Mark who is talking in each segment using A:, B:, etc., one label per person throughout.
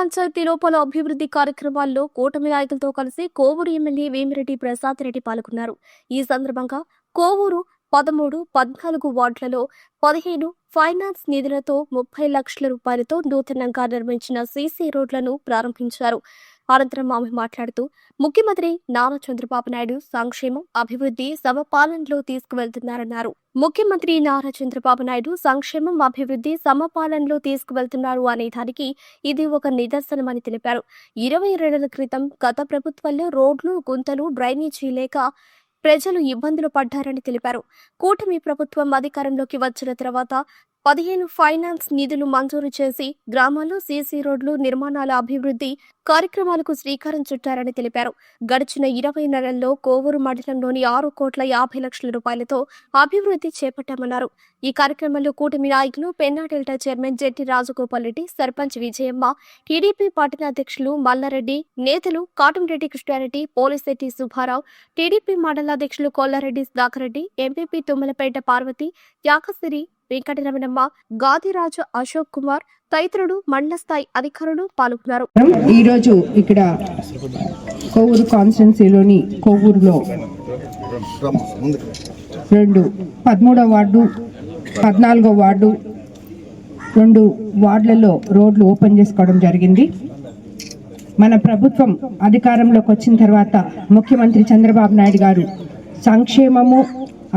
A: పంచాయతీ లోపల అభివృద్ధి కార్యక్రమాల్లో కూటమి నాయకులతో కలిసి కోవూరు ఎమ్మెల్యే వేమిరెడ్డి ప్రసాద్ రెడ్డి పాల్గొన్నారు. ఈ సందర్భంగా కోవూరు పదమూడు పద్నాలుగు వార్డులలో పదిహేను ఫైనాన్స్ నిధులతో ముప్పై లక్షల రూపాయలతో నూతనంగా నిర్మించిన సీసీ రోడ్లను ప్రారంభించారు. అనంతరం ఆమె మాట్లాడుతూ ముఖ్యమంత్రి నారా చంద్రబాబు నాయుడు సంక్షేమం అభివృద్ధి సమపాలనలో తీసుకువెళ్తున్నారన్నారు. ముఖ్యమంత్రి నారా చంద్రబాబు నాయుడు సంక్షేమం అభివృద్ధి సమపాలనలో తీసుకువెళ్తున్నారు అనే దానికి ఇది ఒక నిదర్శనమని తెలిపారు. ఇరవై ఏళ్ళ క్రితం గత ప్రభుత్వంలో రోడ్లు గుంతలు డ్రైనేజీ లేక ప్రజలు ఇబ్బందులు పడ్డారని తెలిపారు. కూటమి ప్రభుత్వం అధికారంలోకి వచ్చిన తర్వాత పదిహేను ఫైనాన్స్ నిధులు మంజూరు చేసి గ్రామాల్లో సీసీ రోడ్లు నిర్మాణాల అభివృద్ధి కార్యక్రమాలకు శ్రీకారం చుట్టారని తెలిపారు. గడిచిన ఇరవై నెలల్లో కోవూరు మండలంలోని ఆరు కోట్ల యాభై లక్షల రూపాయలతో అభివృద్ధి చేపట్టామన్నారు. ఈ కార్యక్రమంలో కూటమి నాయకులు Penna delta chairman Jetti Rajagopal Reddy sarpanch Vijayamma TDP party అధ్యక్షులు మల్లారెడ్డి నేతలు కాటంరెడ్డి కృష్ణారెడ్డి పోలిశెట్టి సుబ్బారావు టీడీపీ మండల అధ్యక్షులు కొల్లారెడ్డి సుధాకర్ రెడ్డి ఎంపీపీ తుమ్మలపేట పార్వతి యాకసిరి వెంకటరమణమ్మ గాదిరాజు అశోక్ కుమార్ తదితరులు మండల స్థాయి అధికారులు పాల్గొన్నారు.
B: ఈరోజు ఇక్కడ కొవ్వూరు కాన్స్టిట్యున్సీలోని కొవ్వూరులో రెండు పదమూడవ వార్డు పద్నాలుగో వార్డు రెండు వార్డులలో రోడ్లు ఓపెన్ చేసుకోవడం జరిగింది. మన ప్రభుత్వం అధికారంలోకి వచ్చిన తర్వాత ముఖ్యమంత్రి చంద్రబాబు నాయుడు గారు సంక్షేమము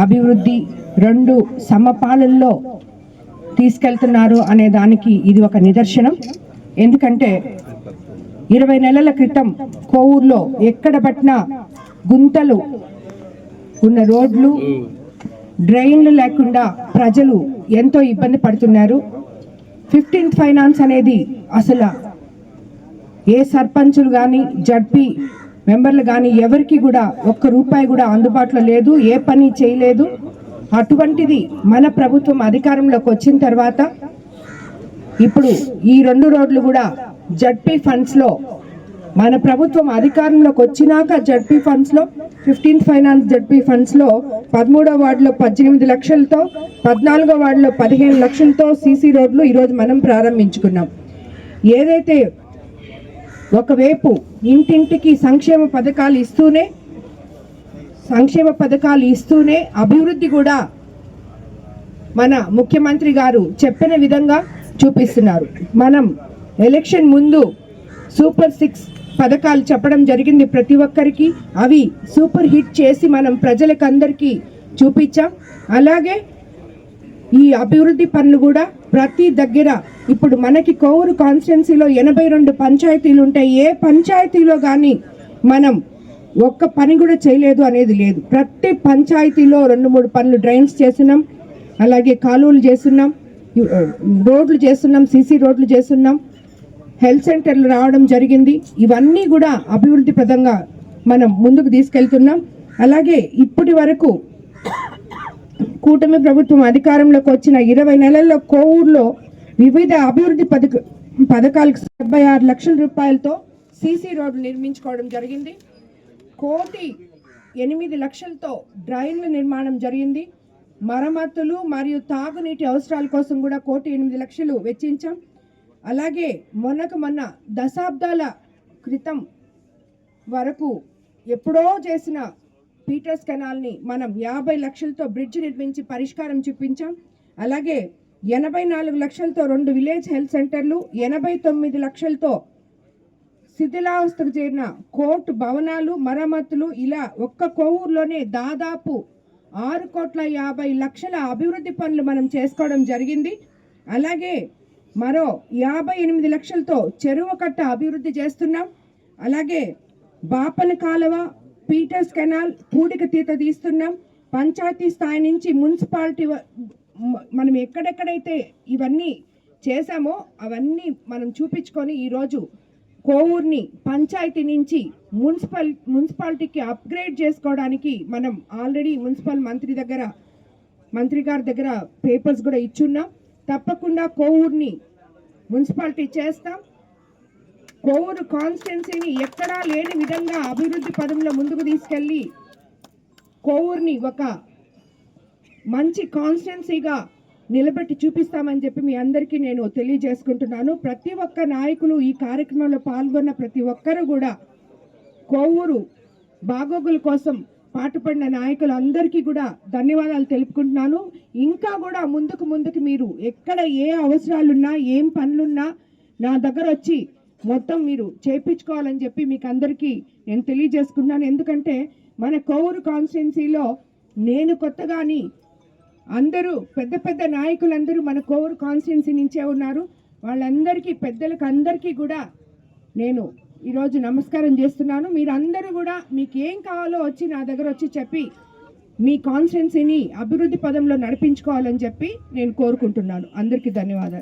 B: అభివృద్ధి రెండు సమపాలల్లో తీసుకెళ్తున్నారు అనే దానికి ఇది ఒక నిదర్శనం. ఎందుకంటే ఇరవై నెలల క్రితం కోవూరులో ఎక్కడ పట్టినా గుంతలు ఉన్న రోడ్లు డ్రైన్లు లేకుండా ప్రజలు ఎంతో ఇబ్బంది పడుతున్నారు. ఫిఫ్టీన్త్ ఫైనాన్స్ అనేది అసలు ఏ సర్పంచులు కానీ జడ్పీ మెంబర్లు కానీ ఎవరికి కూడా ఒక్క రూపాయి కూడా అందుబాటులో లేదు ఏ పని చేయలేదు. అటువంటిది మన ప్రభుత్వం అధికారంలోకి వచ్చిన తర్వాత ఇప్పుడు ఈ రెండు రోడ్లు కూడా జడ్పీ ఫండ్స్లో మన ప్రభుత్వం అధికారంలోకి వచ్చినాక జడ్పీ ఫండ్స్లో ఫిఫ్టీన్త్ ఫైనాన్స్ జడ్పీ ఫండ్స్లో పదమూడో వార్డులో పద్దెనిమిది లక్షలతో పద్నాలుగో వార్డులో పదిహేను లక్షలతో సీసీ రోడ్లు ఈరోజు మనం ప్రారంభించుకున్నాం. ఏదైతే ఒకవైపు ఇంటింటికి సంక్షేమ పథకాలు ఇస్తూనే సంక్షేమ పథకాలు ఇస్తూనే అభివృద్ధి కూడా మన ముఖ్యమంత్రి గారు చెప్పిన విధంగా చూపిస్తున్నారు. మనం ఎలక్షన్ ముందు సూపర్ సిక్స్ పథకాలు చెప్పడం జరిగింది ప్రతి ఒక్కరికి. అవి సూపర్ హిట్ చేసి మనం ప్రజలకందరికీ చూపించాం. అలాగే ఈ అభివృద్ధి పనులు కూడా ప్రతి దగ్గర ఇప్పుడు మనకి కోవూరు కాన్స్టిట్యున్సీలో ఎనభై రెండు పంచాయతీలు ఉంటాయి. ఏ పంచాయతీలో కానీ మనం ఒక్క పని కూడా చేయలేదు అనేది లేదు. ప్రతి పంచాయతీలో రెండు మూడు పనులు డ్రైన్స్ చేస్తున్నాం. అలాగే కాలువలు చేస్తున్నాం. రోడ్లు చేస్తున్నాం. సీసీ రోడ్లు చేస్తున్నాం. హెల్త్ సెంటర్లు రావడం జరిగింది. ఇవన్నీ కూడా అభివృద్ధి ప్రదంగా మనం ముందుకు తీసుకెళ్తున్నాం. అలాగే ఇప్పటి వరకు కూటమి ప్రభుత్వం అధికారంలోకి వచ్చిన ఇరవై నెలల్లో కోవూరులో వివిధ అభివృద్ధి పథక పథకాలకు డెబ్బై ఆరు లక్షల రూపాయలతో సీసీ రోడ్లు నిర్మించుకోవడం జరిగింది. కోటి ఎనిమిది లక్షలతో డ్రైన్ల నిర్మాణం జరిగింది. మరమ్మతులు మరియు తాగునీటి అవసరాల కోసం కూడా కోటి ఎనిమిది లక్షలు వెచ్చించాం. అలాగే మొన్నకు మొన్న దశాబ్దాల క్రితం వరకు ఎప్పుడో చేసిన పీటర్స్ కెనాల్ని మనం యాభై లక్షలతో బ్రిడ్జ్ నిర్మించి పరిష్కారం చూపించాం. అలాగే ఎనభై నాలుగు లక్షలతో రెండు విలేజ్ హెల్త్ సెంటర్లు ఎనభై తొమ్మిది లక్షలతో శిథిలావస్థకు చేరిన కోర్టు భవనాలు మరమ్మతులు ఇలా ఒక్క కోవూరులోనే దాదాపు ఆరు కోట్ల యాభై లక్షల అభివృద్ధి పనులు మనం చేసుకోవడం జరిగింది. అలాగే మరో యాభై ఎనిమిది లక్షలతో చెరువు కట్ట అభివృద్ధి చేస్తున్నాం. అలాగే బాపన కాలువ పీటర్స్ కెనాల్ పూడిక తీత తీస్తున్నాం. పంచాయతీ స్థాయి నుంచి మున్సిపాలిటీ మనం ఎక్కడెక్కడైతే ఇవన్నీ చేశామో అవన్నీ మనం చూపించుకొని ఈరోజు కోవూర్ని పంచాయతీ నుంచి మున్సిపల్ మున్సిపాలిటీకి అప్గ్రేడ్ చేసుకోవడానికి మనం ఆల్రెడీ మున్సిపల్ మంత్రి దగ్గర మంత్రి గారి దగ్గర పేపర్స్ కూడా ఇచ్చున్నాం. తప్పకుండా కోవూర్ని మున్సిపాలిటీ చేస్తాం. కోవూరు కాన్స్టిట్యున్సీని ఎక్కడా లేని విధంగా అభివృద్ధి పదంలో ముందుకు తీసుకెళ్ళి కోవూర్ని ఒక మంచి కాన్స్టిట్యున్సీగా నిలబెట్టి చూపిస్తామని చెప్పి మీ అందరికీ నేను తెలియజేసుకుంటున్నాను. ప్రతి ఒక్క నాయకులు ఈ కార్యక్రమంలో పాల్గొన్న ప్రతి ఒక్కరు కూడా కోవూరు బాగోగుల కోసం పాటుపడిన నాయకులు అందరికీ కూడా ధన్యవాదాలు తెలుపుకుంటున్నాను. ఇంకా కూడా ముందుకు ముందుకు మీరు ఎక్కడ ఏ అవసరాలున్నా ఏం పనులున్నా నా దగ్గర వచ్చి మొత్తం మీరు చేయించుకోవాలని చెప్పి మీకు అందరికీ నేను తెలియజేసుకున్నాను ఎందుకంటే మన కోవూరు కాన్స్టిట్యున్సీలో నేను కొత్తగాని అందరూ పెద్ద పెద్ద నాయకులందరూ మన కోవూరు కాన్స్టిట్యున్సీ నుంచే ఉన్నారు. వాళ్ళందరికీ పెద్దలకు అందరికీ కూడా నేను ఈరోజు నమస్కారం చేస్తున్నాను. మీరందరూ కూడా మీకు ఏం కావాలో వచ్చి నా దగ్గర వచ్చి చెప్పి మీ కాన్స్టిట్యున్సీని అభివృద్ధి పదంలో నడిపించుకోవాలని చెప్పి నేను కోరుకుంటున్నాను. అందరికీ ధన్యవాదాలు.